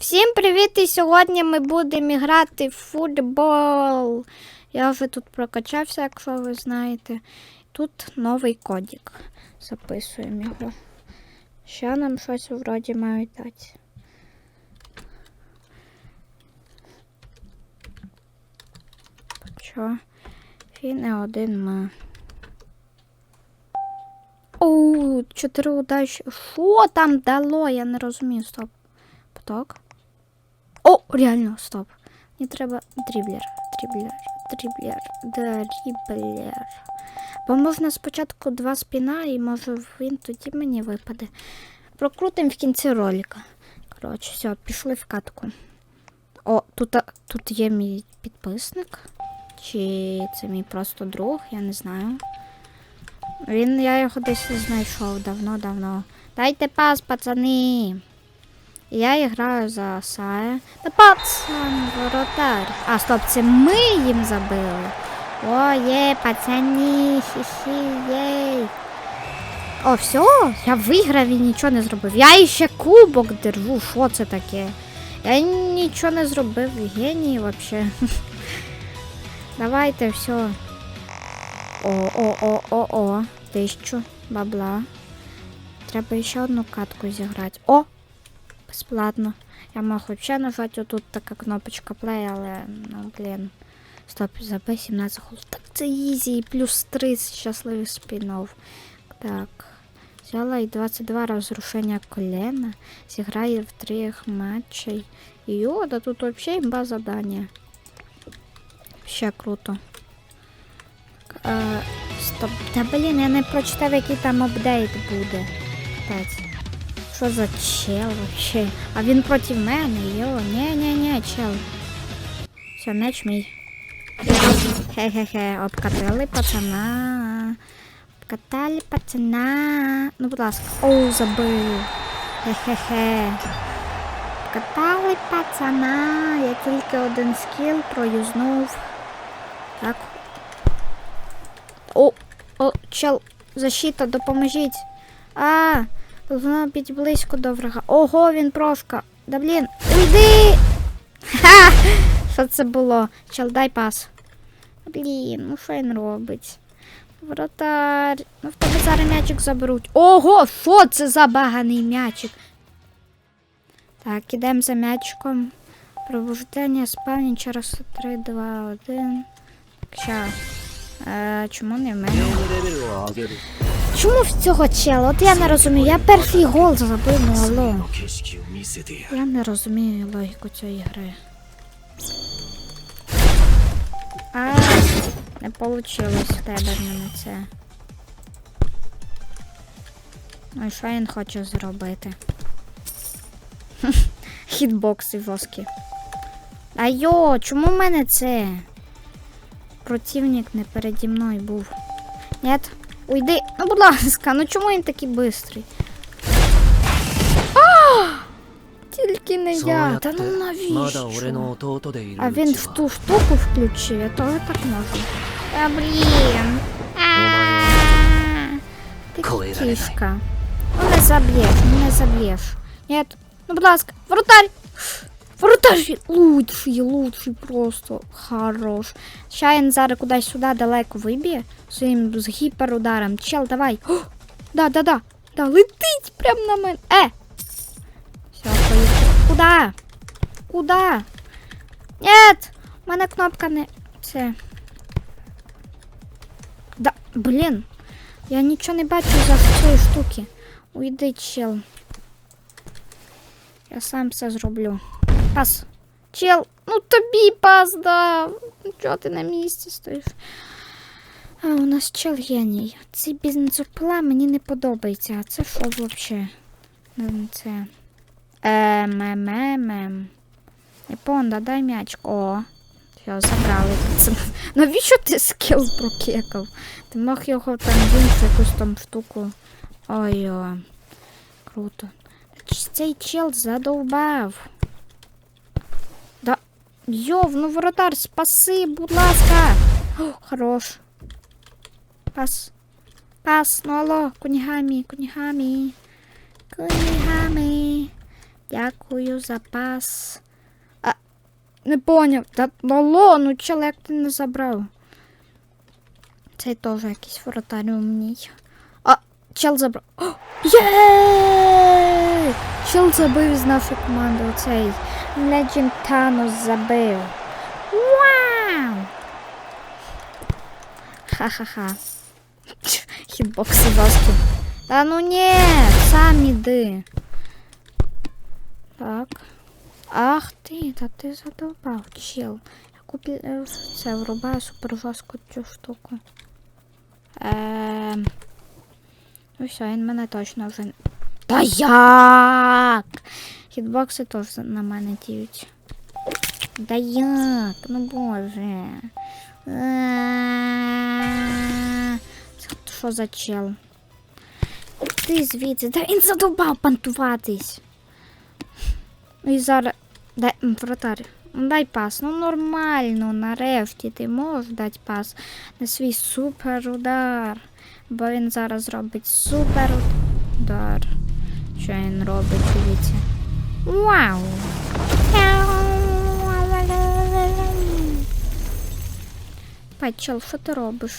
Всім привіт! І сьогодні ми будемо грати в футбол. Я вже тут прокачався, якщо ви знаєте. Тут новий кодік. Записуємо його. Ще нам щось вроді мають дати. Що? Фіне один ми. Оу, чотири удачі. Що там дало? Я не розумію. Стоп. Поток. О, реально, стоп. Мені треба дріблер. Дріблер. Дріблер. Дріблер. Бо можна спочатку два спіна, і може він тоді мені випаде. Прокрутимо в кінці ролика. Коротше, все, пішли в катку. О, тут, тут є мій підписник. Чи це мій просто друг, я не знаю. Він, я його десь знайшов давно-давно. Дайте пас, пацани. Я граю за Сая. Та пацан, воротар. А, стоп, це ми їм забили. О, є, пацані, хі-хі, єй. О, все, я виграв і нічого не зробив. Я іще кубок держу, що це таке? Я нічого не зробив, геній вообще. Давайте, все. О, о, о, о, о. Тисячу бабла. Треба ще одну катку зіграти. О! Безплатно. Я мог вообще нажати отут така кнопочка play, але ну блін. Стоп, забей 17 голов. Так це ізі, плюс 3 щасливих спінов. Так. Взяла і 22 розрушення колена. Зіграє в трьох матчей. Йо, да тут вообще імба задання. Ще круто. Е, стоп. Та блін, я не прочитав, який там апдейт буде. Капець. Що за чел вообще? А він проти мене, йо, ні-ні-ні, чел. Все, меч мій. Хе-хе-хе, обкатали пацана. Обкатали пацана. Ну, будь ласка. Оу, забив. Хе-хе-хе. Обкатали пацана. Я тільки один скіл проюзнув. Так. О, о, чел, защита, допоможіть. А, Должна бути близько до врага. Ого, він прошка. Да блін, уйди! Ха! Що це було? Чел, дай пас. Блін, ну що він робить? Вратар. Ну в тебе зараз м'ячик заберуть. Ого, що це за баганий м'ячик? Так, ідемо за м'ячиком. Пробуждення спавні через 3, 2, 1. Ща. Е, чому не в мене? Чому в цього чела? От я не розумію. Я перший гол забив, ну але. Я не розумію логіку цієї гри. А, не вийшло в тебе в мене це. Ну і що він хоче зробити? Хітбокси воски. А йо, чому в мене це? Противник не переді мною був. Нет? Уйди. Ну, будь ласка, ну чому він такий бистрий? Тільки не я. Та ну навіщо? А він в ту штуку включив, а то так можна. А блін. Ти кішка. Ну не заб'єш, ну не заб'єш. Ні. Ну будь ласка, вратарь! Воротарь лучший, лучший просто. Хорош. Ща він зараз кудись сюди далеко виб'є своїм з гіперударом. Чел, давай. О, да, да, да. Да, летить прям на мене. Е! Все, поїхали. Куда? Куда? Нет! У мене кнопка не. Це. Да, блін. Я нічого не бачу за цієї штуки. Уйди, чел. Я сам все зроблю. Пас. Чел, ну тобі пас дав. Ну, Чого ти на місці стоїш? А у нас чел геній. Цей бензопила мені не подобається. А це що взагалі? Це. Ем, ем, ем, ем. Японда, дай м'яч. О. Все, забрали. Це- Навіщо ти скіл прокекав? Ти мог його там іншу якусь там штуку. Ой-ой. Круто. Цей чел задовбав. Йов, ну воротар, спаси, будь ласка. О, хорош. Пас. Пас, ну алло, кунігамі, кунігамі. Кунігамі. Дякую за пас. А, не поняв. Та Лоло, ну чел, ти не забрав? Цей теж якийсь воротар умній. Чел забрав. Є! Чел забив з нашої команди. Оцей Legend Thanos забив. Вау! Ха-ха-ха. Хітбокси жорсткі. Та ну ні, сам іди. Так. Ах ти, та ти задовбав, чел. Я куплю е, це врубаю супер жорстку цю штуку. Ем. Ну все, він мене точно вже. Та як? Хітбокси теж на мене діють. Да як? Ну боже. Що за чел? Ти звідси, да він задовбав пантуватись. І зараз. Дай м, вратар. Ну, Дай пас. Ну нормально, нарешті ти можеш дати пас на свій супер удар. Бо він зараз робить супер удар. Що він робить, дивіться. Вау! Пачел, що ти робиш?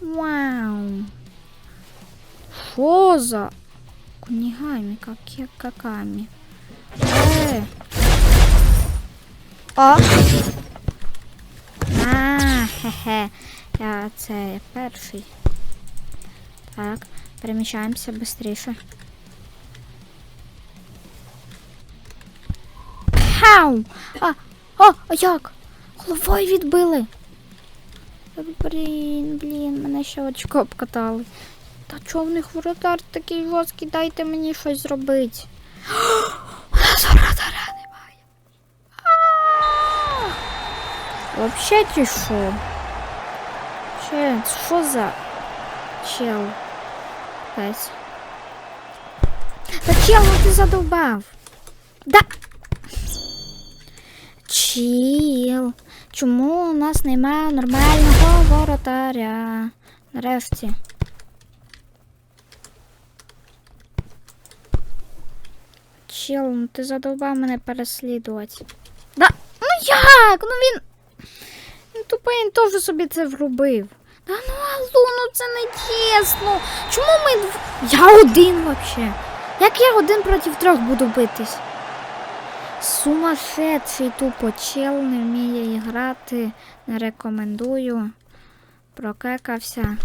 Вау! Що за? Кунігамі, як каками. Е. О! А, хе-хе. Я це перший. Так, переміщаємося швидше. Хау! А, а, а як? Головою відбили. Блін, блін, мене ще очко обкатали. Та чого в них воротар такий жорсткий, дайте мені щось зробити. У нас воротаря немає. Вообще чи що? Че, що за чел? Пес. Та чел, ну ти задовбав. Да. Чіл. Чому у нас немає нормального воротаря? Нарешті. Чел, ну ти задовбав мене переслідувати. Да, ну як? Ну він. Він тупий, він теж собі це врубив. Та ну алло, ну це не чесно. Чому ми. Я один вообще. Як я один проти трьох буду битись? Сумасшедший тупо чел не вміє грати. Не рекомендую. Прокекався.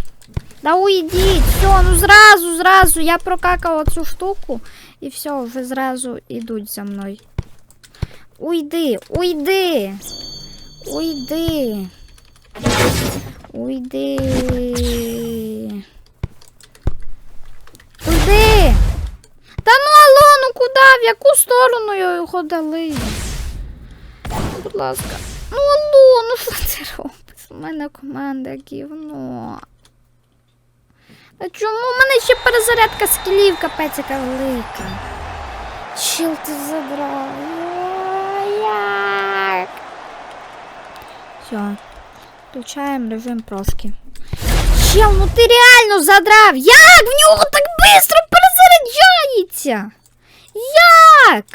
Да уйдіть, все, ну зразу, зразу. Я прокакала цю штуку і все, вже зразу йдуть за мною. Уйди. Уйди. Уйди. Уйди. Та ну алло, ну куди? В яку сторону його дали? Будь ласка. Ну алло, ну що ти робиш? У мене команда гівно. А чому в мене ще перезарядка скілів капець яка велика? Чил ти забрав. О, Як? Все. Включаємо режим проски. Чел, ну ти реально задрав. Як в нього так швидко перезаряджається? Як?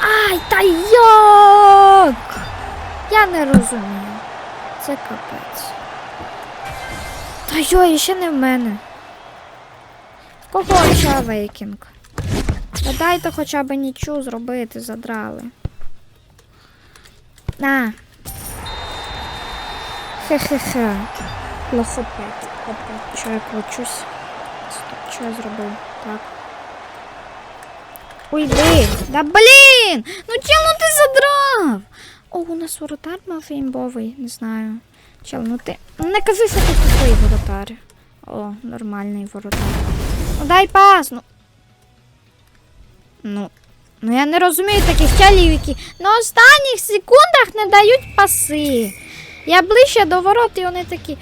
Ай, та як? Я не розумію. Це капець. Та йой, ще не в мене. Кого ще вейкінг? Та дайте хоча б нічого зробити, задрали. На. Хе-хе-хе. Лохопет. Опа, що я кручусь? Стоп, що я зробив? Так. Уйди! Да блін! Ну чел, ну ти задрав! О, у нас воротар мав не знаю. Чел, ну ти. Не кажи, що ти тупий воротар. О, нормальний воротар. Ну дай пас, ну. Ну. Ну я не розумію таких чалів, які на останніх секундах не дають паси. Я ближче до ворот, і вони такі.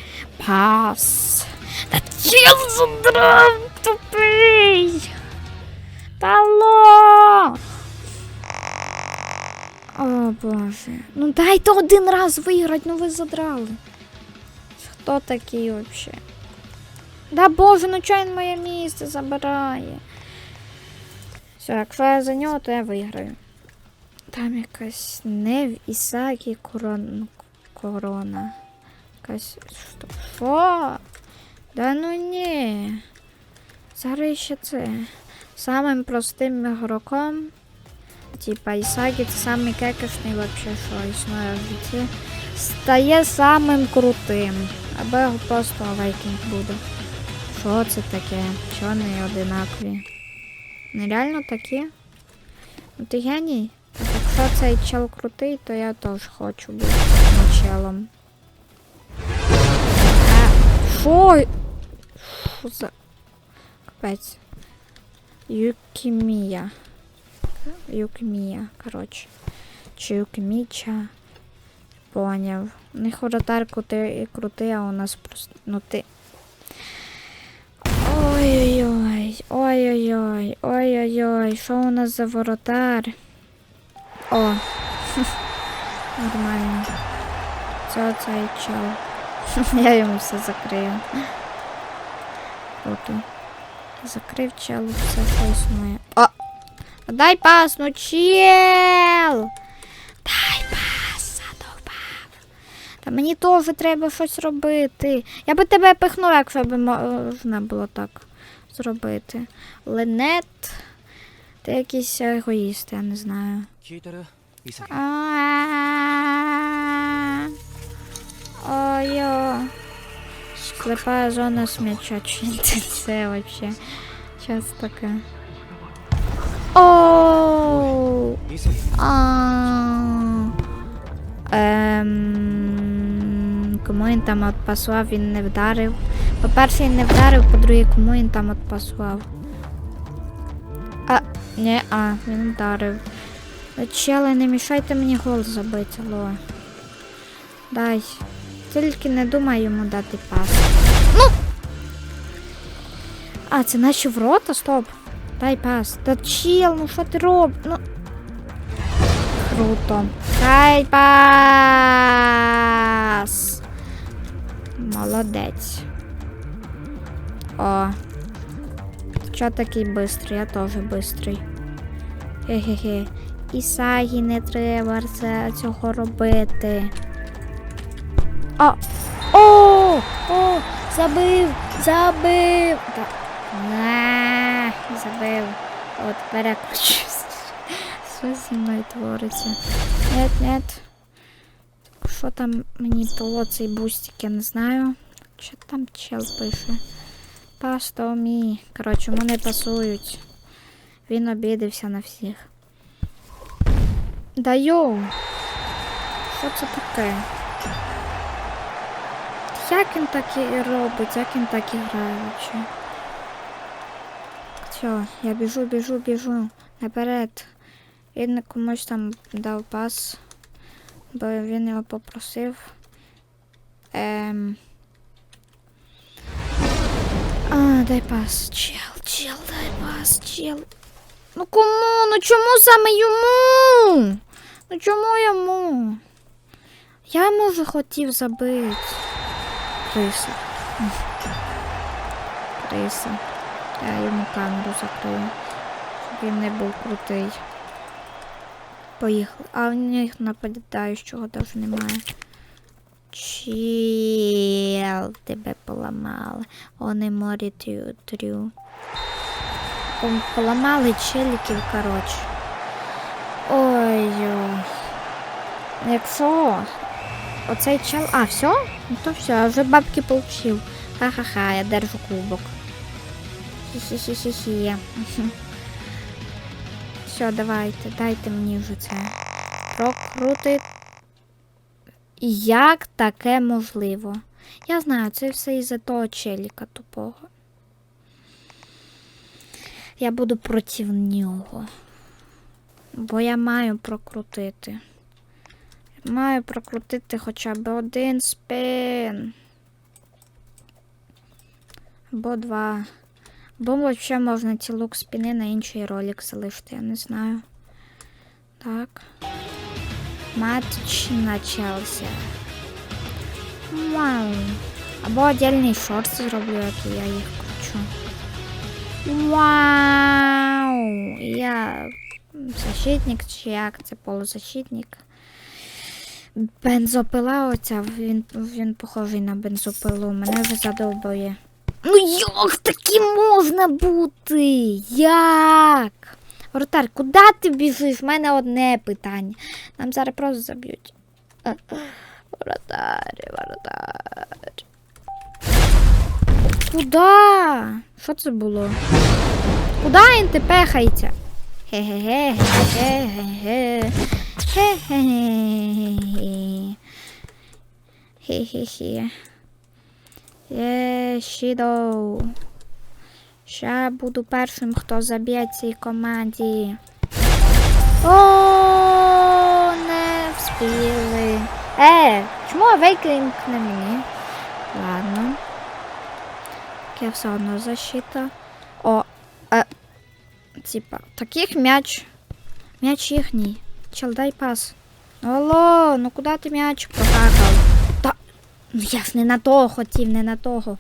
Пас. Та чел задрав тупий. Та. Боже. Ну дайте один раз виграти, ну ви задрали. Хто такий взагалі? Да боже, ну він моє місце забирає? Все, якщо я за нього, то я виграю. Там якась Нев Ісакі корон... корона. Якась. Що? Що? Да ну ні. Зараз ще це. Самим простим ігроком. Типа Ісакі це самий кекешний вообще, що існує в житті. Стає самим крутим. Або його просто авейкінг буде. Що це таке? Чого не одинакові? Нереально такі? Ну ти геній? Так якщо цей чел крутий, то я теж хочу бути цим челом. А, Що? Що за... Капець. Юкімія. Юкімія, коротше. Чи Юкіміча. Поняв. У них воротар крутий, крутий, а у нас просто. Ну ти. Ой-ой-ой, ой-ой-ой, ой-ой-ой, що у нас за воротар? О, нормально. Це цей чел. Я йому все закрию. Круто. Закрив челу все, що існує. О! Дай пас, ну чел. Дай пас, задовбав. Та мені теж треба щось робити. Я би тебе пихнула, якщо б можна було так зробити. Ленет. Ти якийсь егоїст, я не знаю. Ой-о. Слепая зона смяча. Чи це вообще? Сейчас таке. Оу. Ем... Кому він там отпасував, він не вдарив. По-перше, він не вдарив, по-друге, кому він там отпасував. А, не, а, він вдарив. Чели, не мішайте мені гол забити, ло. Дай. Тільки не думай йому дати пас. Ну! А, це наші ворота, стоп. Дай пас. Та чел, ну що ти робиш? Ну. Круто. Дай пас. Молодець. О. Чо такий бистрий? Я теж бистрий. Хе-хе-хе. Ісагі не треба це, цього робити. О! О! О! Забив! Забив! Так. Забив. От переключусь. Що зі мною твориться? Нет, нет. Що там мені дало цей бустик, я не знаю. Що там чел пише? Пасто мі. Коротше, вони пасують. Він обідався на всіх. Да йоу! Що це таке? Як він так і робить, як він так і грає? Все, я біжу, біжу, біжу. Наперед. Він комусь там дав пас, бо він його попросив. Ем... А, дай пас. Чел, чел, дай пас, чел. Ну кому? Ну чому саме йому? Ну чому йому? Я може хотів забити. Криса. Криса. Я йому камеру закрию. Щоб він не був крутий. Поїхали. А в них нападаючого навіть немає. Чел, тебе поламали. Вони морі трю. трю. Поламали челіків, коротше. Ой-ой. Якщо оцей чел. А, все? Ну то все, я вже бабки получив. Ха-ха-ха, я держу кубок. Хі-хі-хі-хі-хі. Все, давайте, дайте мені вже це. Прокрути. Як таке можливо? Я знаю, це все із-за того челіка тупого. Я буду проти нього. Бо я маю прокрутити. Маю прокрутити хоча б один спин. Або два. Бо взагалі можна ці лук спіни на інший ролик залишити, я не знаю. Так. Матч начався. Вау. Або отдельний шорт зроблю, як я їх кручу. Вау! Я защитник, чи як це полузащитник. Бензопила оця, він, він похожий на бензопилу, мене вже задовбує. Ну як таки можна бути? Як? Воротар, куди ти біжиш? В мене одне питання. Нам зараз просто заб'ють. Воротар, воротар. Куда? Що це було? Куда він ти пехається? Хе-хе-хе, хе-хе-хе, хе-хе-хе. Хе-хе-хе. Є, Шідоу. Ще буду першим, хто заб'є цій команді. О, не вспіли. Е, чому Авейклінг на мені? Ладно. Я все одно защита. О, е, типа, таких м'яч. М'яч їхній. Чел, дай пас. Алло, ну куди ти м'яч прокакав? Ну я ж не на того хотів, не на того.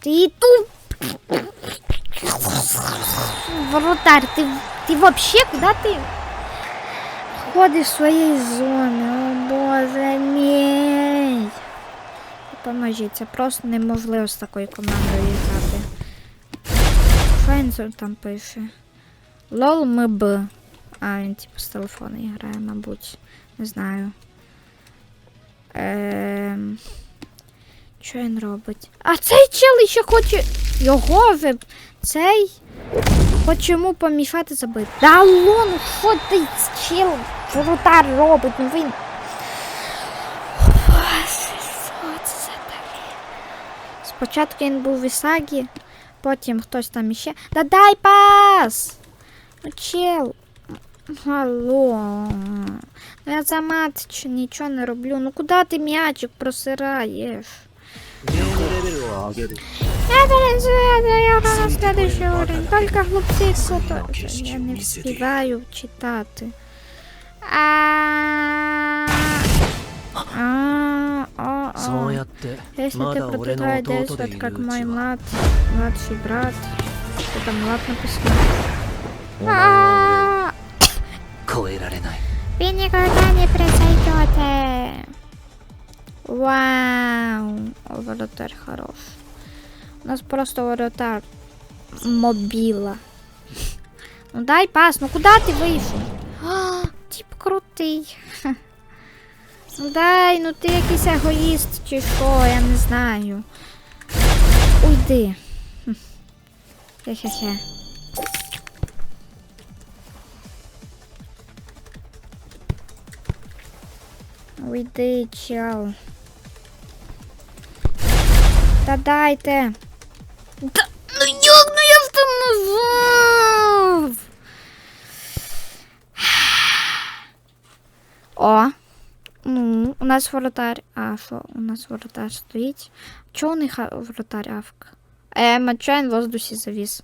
Ти тут. Воротар, ти, ти вообще куди ти? Ходиш в своїй зоні, о боже мій. Поможіть, це просто неможливо з такою командою грати. Що там пише? Лол МБ. А, він типу з телефону грає, мабуть. Не знаю. Ем... Що він робить? А цей чел ще хоче. Його ви. Цей. Хоче йому помішати забити. Да алло, ну що ти чел воротар робить? Ну він. Спочатку він був в Ісагі, потім хтось там іще. Да дай пас! Ну чел. Алло. Ну, я за матч ничего не роблю. Ну куда ты м'ячик просыраешь? Это я на следующий уровень. Только глупцы кто-то. Я не встигаю читати. А... А... А... А... Если ты продолжаешь действовать как мой млад, младший брат, то там ладно посмотри. お前は А, 俺を超えられない Вы никогда не произойдете. Вау, воротарь хорош. У нас просто воротарь мобила. Ну дай пас, ну куда ты вийшов? А, тип крутий. Ха. Ну дай, ну ти якийсь егоїст чи що, я не знаю. Уйди. Хм. Хе-хе-хе. Уйди, чел. Та дайте. Та, ну як, ну я там нажав. О. Ну, у нас воротар. А, що? У нас воротар стоїть. Чого у них воротар авк? Чого він в воздусі завіс?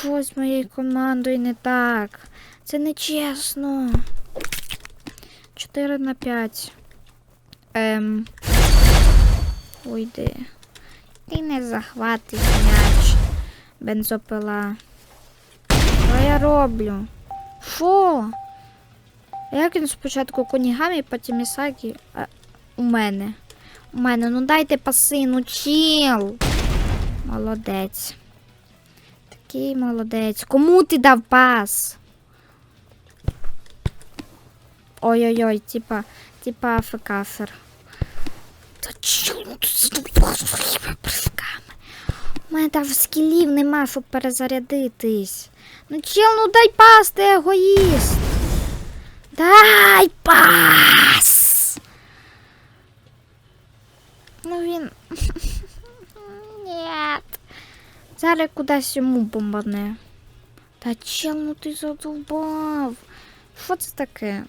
Що з моєю командою не так? Це не чесно. 4 на 5. Ем. Уйди. Ти не захватиш м'яч. Бензопила. Що я роблю? Що? Як він спочатку конігамі, потім Ісакі. А, у мене. У мене. Ну дайте паси, ну чіл. Молодець. Такий молодець. Кому ти дав пас? Ой-ой-ой, типа, типа АФКшер. Та чому тут? У мене там скілів нема, щоб перезарядитись. Ну чел, ну дай пас, ти егоїст. Дай пас. Ну він. Нет. Зараз кудись йому бомбане. Та чел, ну ти задовбав. Що це таке?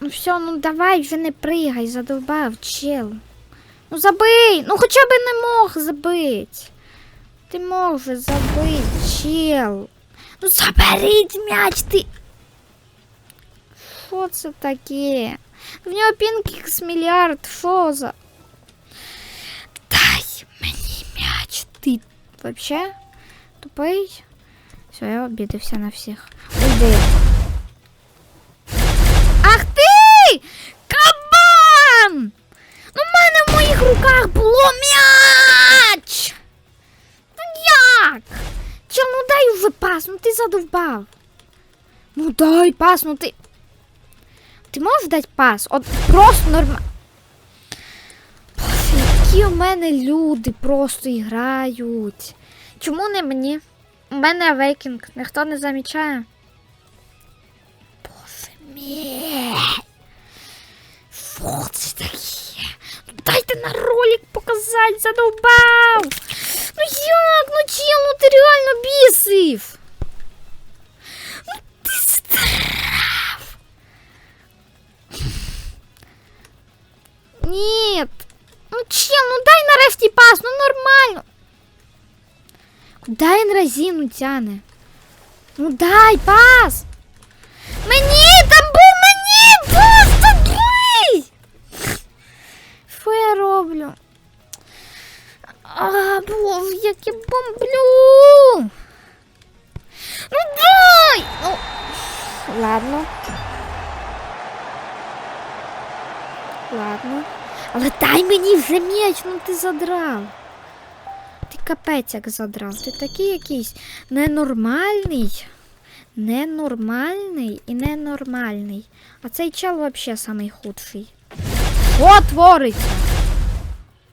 Ну все, ну давай вже не пригай, задовбав, чел. Ну забий! Ну хоча б не мог забити. Ти мог вже забити, чел. Ну заберіть м'яч ти. Що це таке? В нього пінкікс мільярд, що за? Дай мені Ти вообще тупий? Все, я обідався на всіх. Уйди. Руках було м'яч! Ну як? Ну дай уже пас, ну ти задовбав. Ну дай пас, ну ти. Ти можеш дати пас? От просто нормально. Які у мене люди просто грають. Чому не мені? У мене авейкінг, ніхто не замічає. Боже мій. Що це таке? Ну дайте на ролик показати, задовбав. Ну як? Ну чел, ну ти реально бісив. Ну ти страв. Ні. Ну чел, ну дай нарешті пас, ну нормально. Куда він разину тяне? Ну дай пас. Мені А, боже, як я бомблю. Ну дай! Ну, ладно. Ладно. Але дай мені вже м'яч, ну ти задрав. Ти капець як задрав. Ти такий якийсь ненормальний. Ненормальний і ненормальний. А цей чел взагалі самий худший. Що твориться?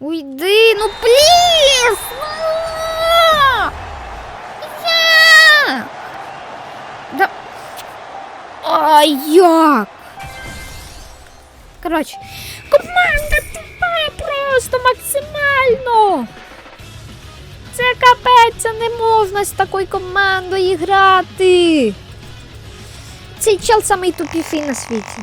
Уйди, ну пліс! Ну! Я! Да... А як? Коротше, команда тупая просто максимально. Це капець, це не можна з такою командою грати. Цей чел самий тупіший на світі.